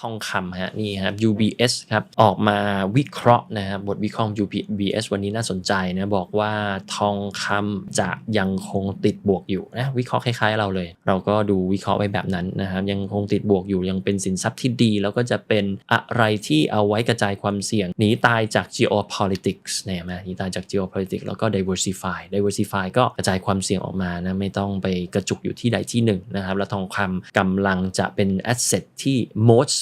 ทองคำฮะนี่ครับ UBS ครับออกมาวิเคราะห์นะครับบทวิเคราะห์ UBS วันนี้น่าสนใจนะบอกว่าทองคำจะยังคงติดบวกอยู่นะวิเคราะห์คล้ายๆเราเลย เราก็ดูวิเคราะห์ไว้แบบนั้นนะครับยังคงติดบวกอยู่ยังเป็นสินทรัพย์ที่ดี แล้วก็จะเป็นอะไรที่เอาไว้กระจายความเสี่ยงหนีตายจาก geopolitics เนี่ยไหมหนีตายจาก geopolitics แล้วก็ diversify diversify ก็กระจายความเสี่ยงออกมานะไม่ต้องไปกระจุกอยู่ที่ใดที่หนึ่งนะครับแล้วทองคำกำลังจะเป็น asset ที่ most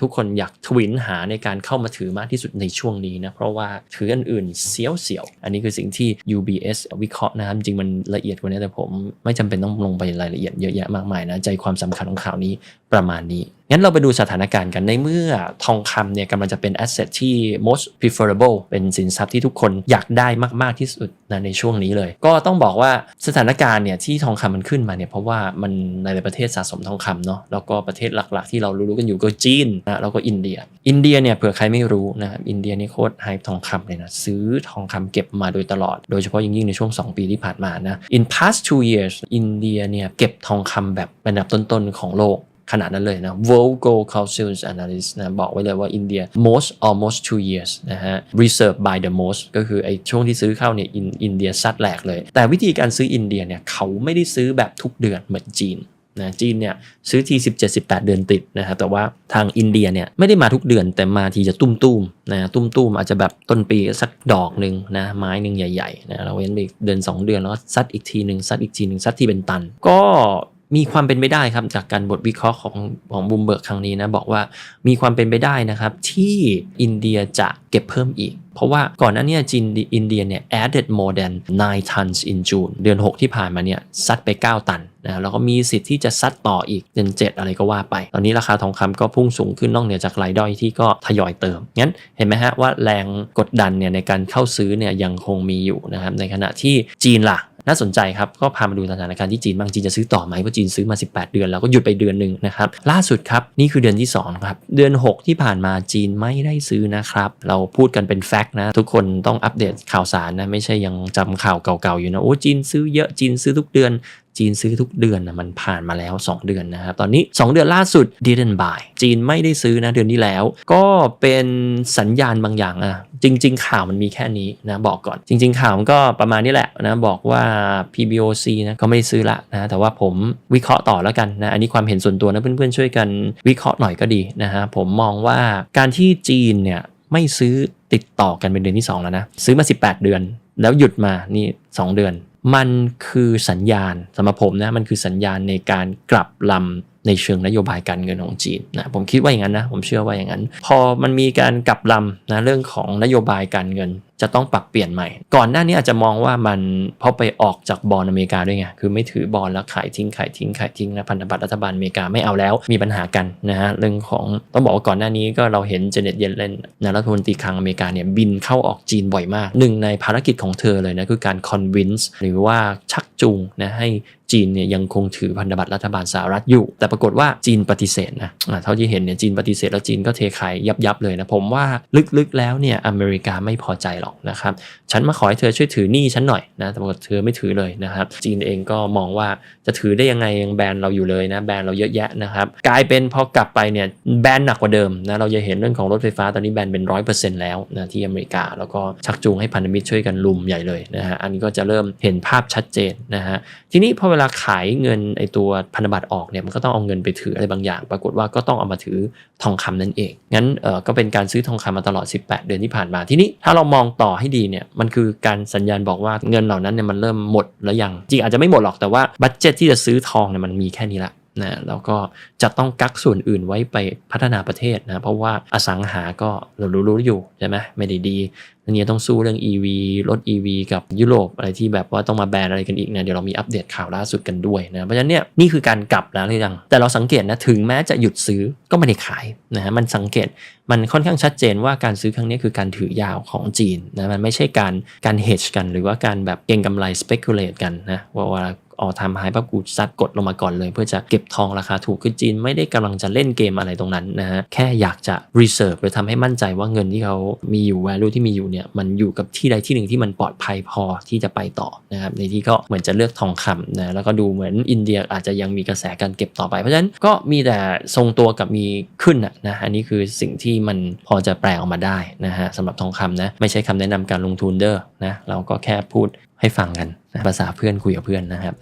ทุกคนอยากทวินหาในการเข้ามาถือมากที่สุดในช่วงนี้นะเพราะว่าถืออันอื่นเสียวเสียวอันนี้คือสิ่งที่ UBS วิเคราะห์นะครับจริงมันละเอียดกว่านี้แต่ผมไม่จำเป็นต้องลงไปรายละเอียดเยอะแยะมากมายนะใจความสำคัญของข่าวนี้ประมาณนี้งั้นเราไปดูสถานการณ์กันในเมื่อทองคำเนี่ยกำลังจะเป็น asset ที่ most preferable เป็นสินทรัพย์ที่ทุกคนอยากได้มาก ๆ ที่สุดนะในช่วงนี้เลย ก็ต้องบอกว่าสถานการณ์เนี่ยที่ทองคำมันขึ้นมาเนี่ยเพราะว่ามันในประเทศสะสมทองคำเนาะแล้วก็ประเทศหลัก ๆ ที่เรารู้ๆกันอยู่ก็จีนนะแล้วก็อินเดีย อินเดียเนี่ยเผื่อใครไม่รู้นะครับอินเดียนี่โคตรไฮทองคำเลยนะซื้อทองคำเก็บมาโดยตลอด โดยเฉพาะยิ่งๆในช่วง 2 ปีที่ผ่านมานะ in past two years อินเดียเนี่ยเก็บทองคำแบบเป็นอันดับต้นๆของโลกขนาดนั้นเลยนะ World Gold Council Analyst นะบอกไว้เลยว่าอินเดีย most almost two years นะฮะ reserve by the most ก็คือไอ้ช่วงที่ซื้อเข้าเนี่ยอินอินเดียซัดแหลกเลย แต่วิธีการซื้ออินเดียเนี่ยเขาไม่ได้ซื้อแบบทุกเดือนเหมือนจีน นะจีนเนี่ยซื้อที 17-18 เดือนติดนะครับแต่ว่าทางอินเดียเนี่ยไม่ได้มาทุกเดือนแต่มาทีจะตุ้มๆนะตุ้มๆอาจจะแบบต้นปีสักดอกหนึ่งนะไม้หนึ่งใหญ่ๆนะเราเว้นไปเดือน 2 เดือนแล้วก็ซัดอีกทีหนึ่งซัดอีกทีหนึ่งซัดที่เป็นตัน ก็มีความเป็นไปได้ครับจากการบทวิเคราะห์ของของบูมเบิร์กครั้งนี้นะบอกว่ามีความเป็นไปได้นะครับที่อินเดียจะเก็บเพิ่มอีก เพราะว่าก่อนหน้านี้จีนอินเดียเนี่ย added more than 9 tons in June เดือน 6 ที่ผ่านมาเนี่ยซัดไป 9 ตัน นะแล้วก็มีสิทธิ์ที่จะซัดต่ออีกเดือน7อะไรก็ว่าไป ตอนนี้ราคาทองคำก็พุ่งสูงขึ้นนอกเหนือจากรายด้อยที่ก็ทยอยเติม งั้นเห็นไหมฮะว่าแรงกดดันเนี่ยในการเข้าซื้อเนี่ยยังคงมีอยู่นะครับ ในขณะที่จีนล่ะน่าสนใจครับ ก็พามาดูสถานการณ์ที่จีนบางจีนจะซื้อต่อไหมเพราะจีนซื้อมา 18 เดือน แล้วก็หยุดไปเดือนหนึ่งนะครับ ล่าสุดครับ นี่คือเดือนที่ 2 ครับ เดือน 6 ที่ผ่านมาจีนไม่ได้ซื้อนะครับ เราพูดกันเป็นแฟกต์นะ ทุกคนต้องอัปเดตข่าวสารนะ ไม่ใช่ยังจำข่าวเก่าๆอยู่นะ โอ้จีนซื้อเยอะจีนซื้อทุกเดือน จีนซื้อทุกเดือนนะมันผ่านมาแล้ว 2 เดือนนะครับตอนนี้ 2 เดือนล่าสุด didn't buy จีนไม่ได้ซื้อนะเดือนที่แล้ว ก็เป็นสัญญาณบางอย่างอะจริง ๆ ข่าวมันมีแค่นี้นะบอกก่อน จริง ๆ ข่าวมันก็ประมาณนี้แหละนะบอกว่า PBOC นะก็ไม่ได้ซื้อละนะแต่ว่าผมวิเคราะห์ต่อแล้วกันนะอันนี้ความเห็นส่วนตัวนะเพื่อนๆช่วยกันวิเคราะห์หน่อยก็ดีนะฮะผมมองว่าการที่จีนเนี่ยไม่ซื้อติดต่อกันเป็นเดือนที่ 2 แล้วนะ ซื้อมา 18 เดือน แล้วหยุดมานี่ 2 เดือน มันคือสัญญาณสำหรับผมนะมันคือสัญญาณในการกลับลำในเชิงนโยบายการเงินของจีนนะผมคิดว่าอย่างนั้นนะผมเชื่อว่าอย่างนั้น พอมันมีการกลับลำนะเรื่องของนโยบายการเงินจะต้องปรับเปลี่ยนใหม่ ก่อนหน้านี้อาจจะมองว่ามันพราะไปออกจากบอลอเมริกาด้วยไง คือไม่ถือบอลแล้วขายทิ้งขายทิ้งขายทิ้งนะพันธบัตรรัฐบาลอเมริกาไม่เอาแล้วมีปัญหากันนะฮะเรื่องของต้องบอกว่าก่อนหน้านี้ก็เราเห็นเจเน็ตเยนเลนนะรัฐมนตรีคลังอเมริกาเนี่ยบินเข้าออกจีนบ่อยมากหนึ่งในภารกิจของเธอเลยนะคือการ convince หรือว่าชักจูงนะให้ จีนเนี่ยยังคงถือพันธบัตรรัฐบาลสหรัฐอยู่ แต่ปรากฏว่าจีนปฏิเสธนะเท่าที่เห็นเนี่ยจีนปฏิเสธแล้วจีนก็เทขายยับยับเลยนะผมว่าลึกๆแล้วเนี่ยอเมริกาไม่พอใจหรอกนะครับ ฉันมาขอให้เธอช่วยถือหนี้ฉันหน่อยนะแต่ปรากฏเธอไม่ถือเลยนะครับ จีนเองก็มองว่าจะถือได้ยังไงยังแบนเราอยู่เลยนะแบนเราเยอะแยะนะครับกลายเป็นพอกลับไปเนี่ยแบนหนักกว่าเดิมนะเราจะเห็นเรื่องของรถไฟฟ้าตอนนี้แบนเป็นร้อยเปอร์เซ็นต์แล้วนะที่อเมริกา แล้วก็ชักจูงให้พันธมิตรช่วยกันลุมใหญ่เลยนะฮะอันนี้ก็จะเริ่มเห็นภาพชัดเจนนะฮะทีนี้พอเวลาขายเงินไอตัวพันธบัตรออกเนี่ยมันก็ต้องเอาเงินไปถืออะไรบางอย่าง ปรากฏว่าก็ต้องเอามาถือทองคำนั่นเองงั้นเออก็เป็นการซื้อทองคำมาตลอด 18 เดือนที่ผ่านมาทีนี้ถ้าเรามองต่อให้ดีเนี่ยมันคือการสัญญาณบอกว่าเงินเหล่านั้นเนี่ยมันเริ่มหมดแล้วยัง จริงอาจจะไม่หมดหรอกแต่ว่าบัตเจ็ตที่จะซื้อทองเนี่ยมันมีแค่นี้ละ นะแล้วก็จะต้องกักส่วนอื่นไว้ไปพัฒนาประเทศนะเพราะว่าอสังหาก็เรารู้ๆอยู่ใช่ไหมไม่ได้ดีอันนี้ต้องสู้เรื่อง EV รถ EV กับยุโรปอะไรที่แบบว่าต้องมาแบนอะไรกันอีกนะเดี๋ยวเรามีอัปเดตข่าวล่าสุดกันด้วยนะเพราะฉะนั้นเนี่ยนี่คือการกลับแล้วหรือยังแต่เราสังเกตนะถึงแม้จะหยุดซื้อก็ไม่ได้ขายนะฮะมันสังเกตมันค่อนข้างชัดเจนว่าการซื้อครั้งนี้คือการถือยาวของจีนนะมันไม่ใช่การการ hedge กัน หรือว่าการแบบเก็งกำไร speculate กันนะว่า ออทามไฮปั๊บกูซัดกดลงมาก่อนเลย เพื่อจะเก็บทองราคาถูกคือจีนไม่ได้กำลังจะเล่นเกมอะไรตรงนั้นนะฮะแค่อยากจะ reserve หรือทำให้มั่นใจว่าเงินที่เขามีอยู่ value ที่มีอยู่เนี่ยมันอยู่กับที่ใดที่หนึ่งที่มันปลอดภัยพอที่จะไปต่อนะครับในที่ก็เหมือนจะเลือกทองคำนะแล้วก็ดูเหมือนอินเดียอาจจะยังมีกระแสการเก็บต่อไป เพราะฉะนั้นก็มีแต่ทรงตัวกับมีขึ้นนะนะอันนี้คือสิ่งที่มันพอจะแปลออกมาได้นะฮะสำหรับทองคำนะไม่ใช่คำแนะนำการลงทุนเด้อนะเราก็แค่พูดให้ฟังกัน ภาษาเพื่อนคุยกับเพื่อนนะครับ